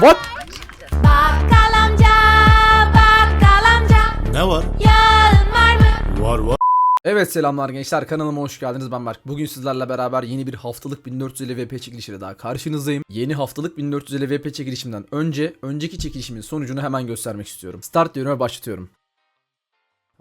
What? Bakkal amca, bakkal amca, Ne var? yağın var mı? Var var. Evet selamlar gençler kanalıma hoş geldiniz ben Berk. Bugün sizlerle beraber yeni bir haftalık 1450 VP çekilişiyle daha karşınızdayım. Yeni haftalık 1450 VP çekilişimden önce önceki çekilişimin sonucunu hemen göstermek istiyorum. Start diyorum ve başlatıyorum.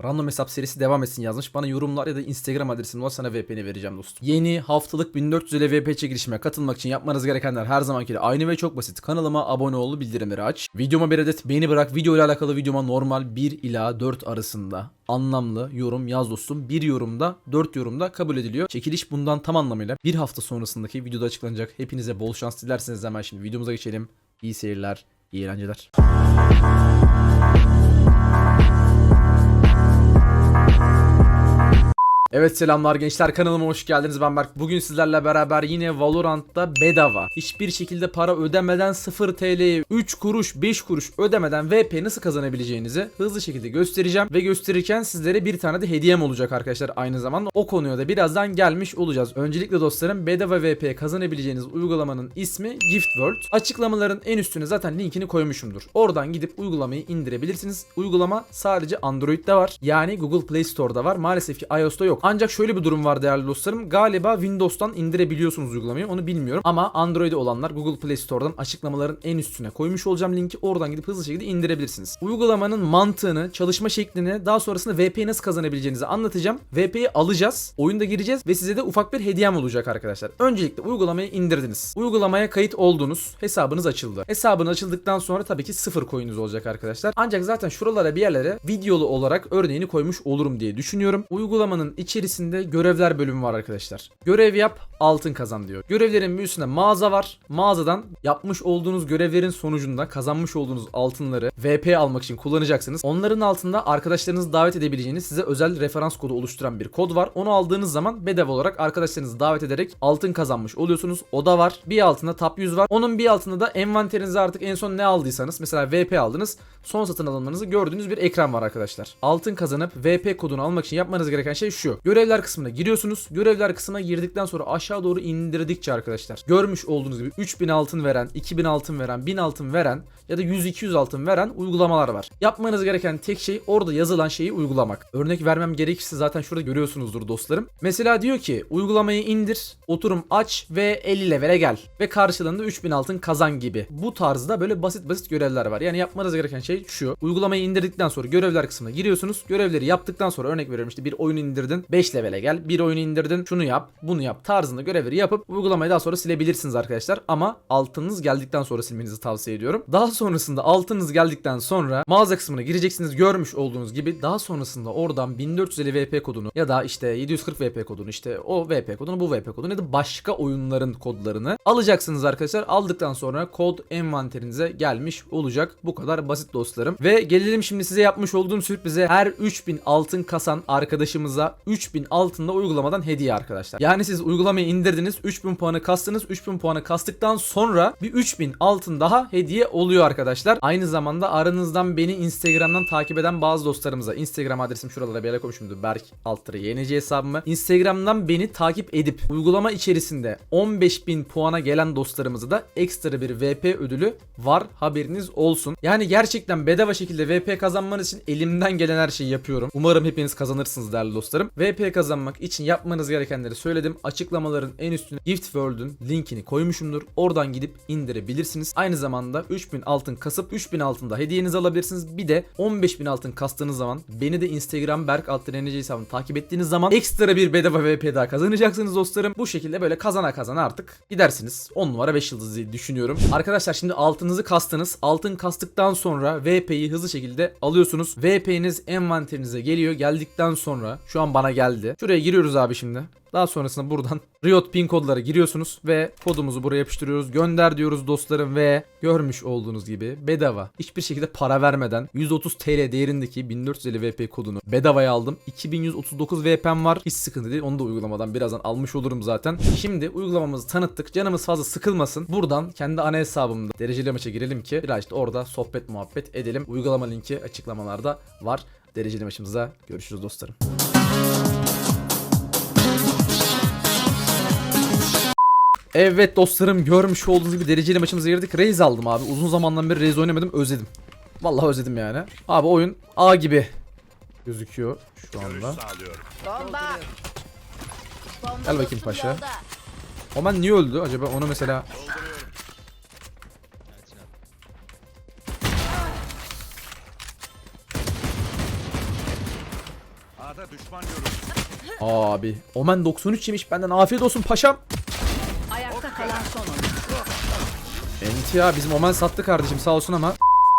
Random hesap serisi devam etsin yazmış. Bana yorumlar ya da Instagram adresim var sana VP'ni vereceğim dostum. Yeni haftalık 1450 VP çekilişime katılmak için yapmanız gerekenler her zamanki de aynı ve çok basit. Kanalıma abone ol, bildirimleri aç. Videoma bir adet beğeni bırak. Video ile alakalı videoma normal 1 ila 4 arasında anlamlı yorum yaz dostum. Bir yorumda 4 yorumda kabul ediliyor. Çekiliş bundan tam anlamıyla bir hafta sonrasındaki videoda açıklanacak. Hepinize bol şans dilerseniz hemen şimdi videomuza geçelim. İyi seyirler, iyi eğlenceler. Evet selamlar gençler kanalıma hoş geldiniz ben Berk. Bugün sizlerle beraber yine Valorant'ta bedava. Hiçbir şekilde para ödemeden 0 TL'ye 3 kuruş 5 kuruş ödemeden VP nasıl kazanabileceğinizi hızlı şekilde göstereceğim. Ve gösterirken sizlere bir tane de hediyem olacak arkadaşlar aynı zamanda. O konuya da birazdan gelmiş olacağız. Öncelikle dostlarım bedava VP kazanabileceğiniz uygulamanın ismi Gift World. Açıklamaların en üstüne zaten linkini koymuşumdur. Oradan gidip uygulamayı indirebilirsiniz. Uygulama sadece Android'de var. Yani Google Play Store'da var. Maalesef ki iOS'ta yok. Ancak şöyle bir durum var değerli dostlarım. Galiba Windows'tan indirebiliyorsunuz uygulamayı. Onu bilmiyorum. Ama Android'de olanlar Google Play Store'dan açıklamaların en üstüne koymuş olacağım linki. Oradan gidip hızlı şekilde indirebilirsiniz. Uygulamanın mantığını, çalışma şeklini, daha sonrasında VP'yi nasıl kazanabileceğinizi anlatacağım. VP'yi alacağız. Oyunda gireceğiz ve size de ufak bir hediyem olacak arkadaşlar. Öncelikle uygulamayı indirdiniz. Uygulamaya kayıt oldunuz. Hesabınız açıldı. Hesabınız açıldıktan sonra tabii ki sıfır coin'iniz olacak arkadaşlar. Ancak zaten şuralara bir yerlere videolu olarak örneğini koymuş olurum diye düşünüyorum. Uygulamanın içerisinde görevler bölümü var arkadaşlar. Görev yap, altın kazan diyor. Görevlerin bir üstünde mağaza var. Mağazadan yapmış olduğunuz görevlerin sonucunda kazanmış olduğunuz altınları VP almak için kullanacaksınız. Onların altında arkadaşlarınızı davet edebileceğiniz size özel referans kodu oluşturan bir kod var. Onu aldığınız zaman bedava olarak arkadaşlarınızı davet ederek altın kazanmış oluyorsunuz. O da var. Bir altında top 100 var. Onun bir altında da envanterinize artık en son ne aldıysanız mesela VP aldınız. Son satın alımlarınızı gördüğünüz bir ekran var arkadaşlar. Altın kazanıp VP kodunu almak için yapmanız gereken şey şu. Görevler kısmına giriyorsunuz. Görevler kısmına girdikten sonra aşağı doğru indirdikçe arkadaşlar görmüş olduğunuz gibi 3000 altın veren, 2000 altın veren, 1000 altın veren ya da 100-200 altın veren uygulamalar var. Yapmanız gereken tek şey orada yazılan şeyi uygulamak. Örnek vermem gerekirse zaten şurada görüyorsunuzdur dostlarım. Mesela diyor ki uygulamayı indir, oturum aç ve 50 levele gel. Ve karşılığında 3000 altın kazan gibi. Bu tarzda böyle basit basit görevler var. Yani yapmanız gereken şey şu. Uygulamayı indirdikten sonra görevler kısmına giriyorsunuz. Görevleri yaptıktan sonra örnek veriyorum işte bir oyun indirdin 5 levele gel. Bir oyunu indirdin şunu yap bunu yap tarzında görevleri yapıp uygulamayı daha sonra silebilirsiniz arkadaşlar. Ama altınız geldikten sonra silmenizi tavsiye ediyorum. Daha sonrasında altınız geldikten sonra mağaza kısmına gireceksiniz görmüş olduğunuz gibi. Daha sonrasında oradan 1450 VP kodunu ya da işte 740 VP kodunu işte o VP kodunu bu VP kodunu ya da başka oyunların kodlarını alacaksınız arkadaşlar. Aldıktan sonra kod envanterinize gelmiş olacak. Bu kadar basit dostlarım. Ve gelelim şimdi size yapmış olduğum sürprize her 3000 altın kasan arkadaşımıza 3000 altında uygulamadan hediye arkadaşlar. Yani siz uygulamayı indirdiniz 3000 puanı kastınız 3000 puanı kastıktan sonra bir 3000 altın daha hediye oluyor arkadaşlar. Aynı zamanda aranızdan beni Instagram'dan takip eden bazı dostlarımıza Instagram adresim şuralara bir yere koymuşumdur. Berk Alttırı YNC hesabımı. Instagram'dan beni takip edip uygulama içerisinde 15.000 puana gelen dostlarımıza da ekstra bir VP ödülü var. Haberiniz olsun. Yani gerçekten bedava şekilde VP kazanmanız için elimden gelen her şeyi yapıyorum. Umarım hepiniz kazanırsınız değerli dostlarım. VP kazanmak için yapmanız gerekenleri söyledim. Açıklamaların en üstüne Gift World'ün linkini koymuşumdur. Oradan gidip indirebilirsiniz. Aynı zamanda 3000 altın kasıp 3000 altın da hediyenizi alabilirsiniz. Bir de 15000 altın kastığınız zaman beni de Instagram Berk Altıreneci hesabını takip ettiğiniz zaman ekstra bir bedava VP daha kazanacaksınız dostlarım. Bu şekilde böyle kazana kazana artık gidersiniz. 10 numara 5 yıldız düşünüyorum. Arkadaşlar şimdi altınızı kastınız. Altın kastıktan sonra VP'yi hızlı şekilde alıyorsunuz. VP'niz envanterinize geliyor. Geldikten sonra şu an bana geldi. Şuraya giriyoruz abi şimdi. Daha sonrasında buradan Riot pin kodlara giriyorsunuz ve kodumuzu buraya yapıştırıyoruz. Gönder diyoruz dostlarım ve görmüş olduğunuz gibi bedava hiçbir şekilde para vermeden 130 TL değerindeki 1450 VP kodunu bedavaya aldım. 2139 VP'm var. Hiç sıkıntı değil. Onu da uygulamadan birazdan almış olurum zaten. Şimdi uygulamamızı tanıttık. Canımız fazla sıkılmasın. Buradan kendi ana hesabımda dereceli maça girelim ki biraz da orada sohbet muhabbet edelim. Uygulama linki açıklamalarda var. Dereceli maçımızda görüşürüz dostlarım. Evet dostlarım görmüş olduğunuz gibi dereceli maçımıza girdik. Raze aldım abi. Uzun zamandan beri Raze oynamadım. Özledim. Vallahi özledim yani. Abi oyun A gibi gözüküyor şu anda. Bomba. Gel bakayım paşa. Omen niye öldü acaba? Onu mesela. Abi Omen 93 yemiş benden afiyet olsun paşam. Ya bizim Omen sattı kardeşim sağ olsun ama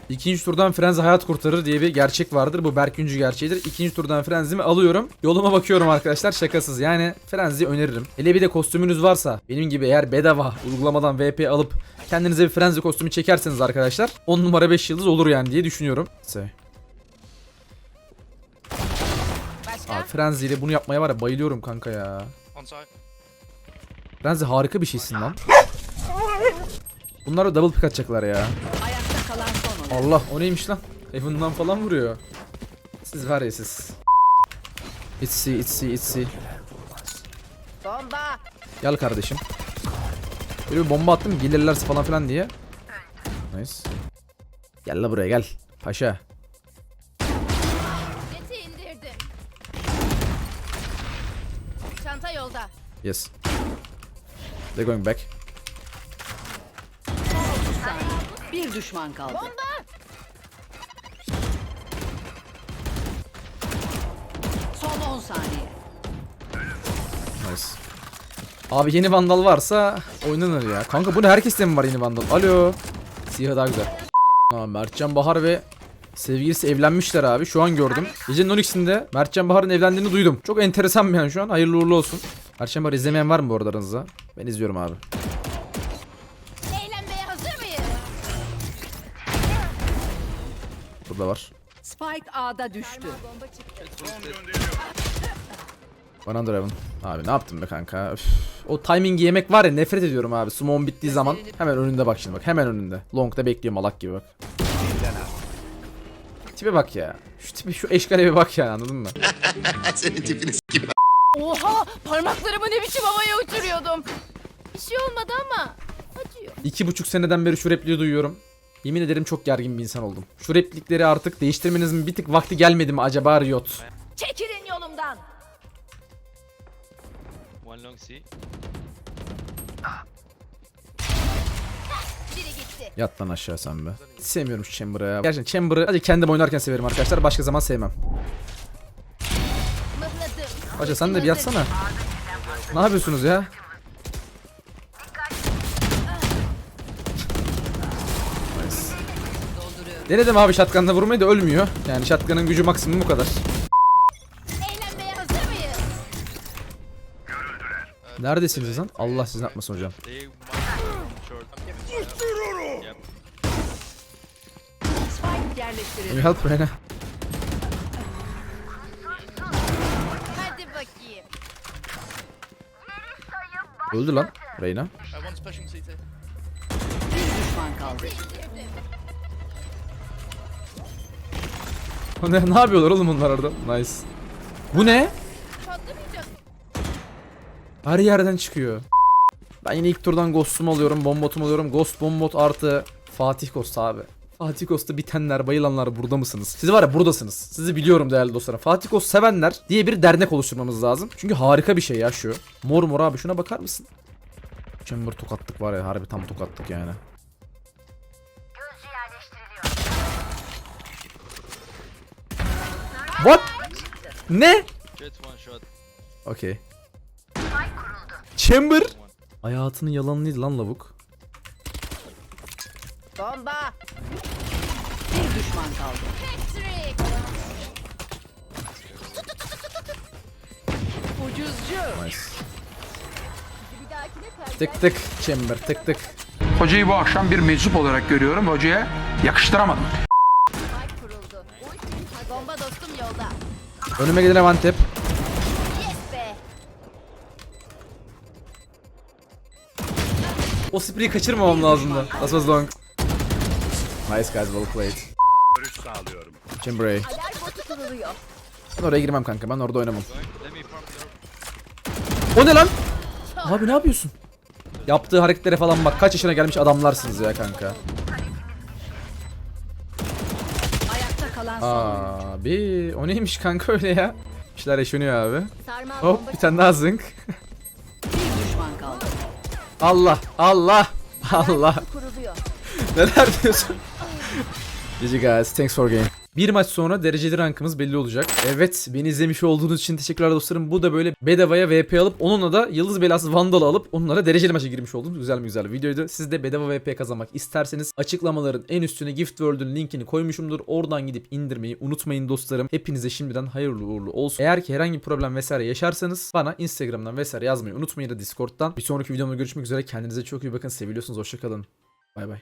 İkinci turdan Frenzy hayat kurtarır diye bir gerçek vardır. Bu Berküncü gerçeğidir. İkinci turdan Frenzy'mi alıyorum. Yoluma bakıyorum arkadaşlar şakasız. Yani Frenzy'yi öneririm. Hele bir de kostümünüz varsa benim gibi eğer bedava uygulamadan VP alıp kendinize bir Frenzy kostümü çekerseniz arkadaşlar 10 numara 5 yıldız olur yani diye düşünüyorum. Abi Frenzy ile bunu yapmaya var ya bayılıyorum kanka ya. Frenzy harika bir şeysin lan. Bunlar da double pick atacaklar ya. Ayakta kalan son oyun. Allah o neymiş lan? Heaven'dan falan vuruyor. Siz var ya siz. Itzy itzy itzy. Bomba. Gel kardeşim. Böyle bir bomba attım gelirlerse falan filan diye. Nice. Gel la buraya gel. Paşa. Jeti indirdim. Çanta yolda. Yes. They're going back. Düşman kaldı. Son 10 saniye. Nice. Abi yeni vandal varsa oynanır ya. Kanka bu ne herkeste mi var yeni vandal? Alo. Siyah daha güzel. Aa, Mertcan Bahar ve sevgilisi evlenmişler abi. Şu an gördüm. Gecenin 12'sinde Mertcan Bahar'ın evlendiğini duydum. Çok enteresan bir an şu an. Hayırlı uğurlu olsun. Mertcan Bahar izlemeyen var mı bu arada aranızda? Ben izliyorum abi. Burada var. Spike A'da düştü. Under Heaven. Abi ne yaptın be kanka? Üf. O timingi yemek var ya nefret ediyorum abi. Smoke'un bittiği zaman hemen önünde bak şimdi bak. Hemen önünde. Long'da bekliyor malak gibi bak. Tipe bak ya. Şu tipe şu eşkale bir bak ya anladın mı? Oha! Parmaklarımı ne biçim havaya uçuruyordum. Bir şey olmadı ama acıyor. İki buçuk seneden beri şu repliği duyuyorum. Yemin ederim çok gergin bir insan oldum. Şu replikleri artık değiştirmenizin bir tık vakti gelmedi mi acaba Riot? Çekilin yolumdan. One long C. Biri gitti. Yat lan aşağı sen be. Sevmiyorum şu Chamber'ı ya. Gerçekten Chamber'ı sadece kendim oynarken severim arkadaşlar. Başka zaman sevmem. Mıhladım. Paşa sen de bir yatsana. Ne yapıyorsunuz ya? Denedim abi shotgun'la vurmayı da ölmüyor. Yani shotgun'ın gücü maksimum bu kadar. Neredesiniz lan? Allah sizin yapmasın hocam. Can you help Reyna? Hadi bakayım. Öldü lan Reyna. Bir düşman kaldı. Ne, yapıyorlar oğlum bunlar orada? Nice. Bu ne? Her yerden çıkıyor. Ben yine ilk turdan Ghost'umu alıyorum, Bombot'umu alıyorum. Ghost, Bombot artı Fatih Ghost abi. Fatih Ghost'a bitenler, bayılanlar burada mısınız? Siz var ya buradasınız. Sizi biliyorum değerli dostlarım. Fatih Ghost sevenler diye bir dernek oluşturmamız lazım. Çünkü harika bir şey ya şu. Mor mor abi şuna bakar mısın? Chamber tokatlık var ya harbi tam tokatlık yani. What? Ne? Jet one shot. Okey. Chamber. Hayatının yalanlıydı lan lavuk. Bomba. Bir düşman kaldı. Ucuzcu. Nice. Tık tık chamber tık tık. Hocayı bu akşam bir meczup olarak görüyorum. Hocaya yakıştıramadım. Önüme gelen be. O spreyi kaçırmamam lazımdı. That was long. Nice guys well played. Görüş sağlıyorum. Kuruluyor. Ben oraya girmem kanka ben orada oynamam. O ne lan? Abi ne yapıyorsun? Yaptığı hareketlere falan bak kaç yaşına gelmiş adamlarsınız ya kanka. Kalan son oyuncu. Abi o neymiş kanka öyle ya? İşler yaşanıyor abi. Sarmal Hop bir tane daha zınk. Bir düşman kaldı. Allah Allah Allah. kuruluyor. Neler diyorsun? GG guys thanks for game. Bir maç sonra dereceli rankımız belli olacak. Evet beni izlemiş olduğunuz için teşekkürler dostlarım. Bu da böyle bedavaya VP alıp onunla da yıldız belası Vandal alıp onunla da dereceli maça girmiş oldum. Güzel mi güzel bir videoydu. Siz de bedava VP kazanmak isterseniz açıklamaların en üstüne Gift World'ün linkini koymuşumdur. Oradan gidip indirmeyi unutmayın dostlarım. Hepinize şimdiden hayırlı uğurlu olsun. Eğer ki herhangi bir problem vesaire yaşarsanız bana Instagram'dan vesaire yazmayı unutmayın da Discord'dan. Bir sonraki videomda görüşmek üzere. Kendinize çok iyi bakın. Seviliyorsunuz. Hoşçakalın. Bay bay.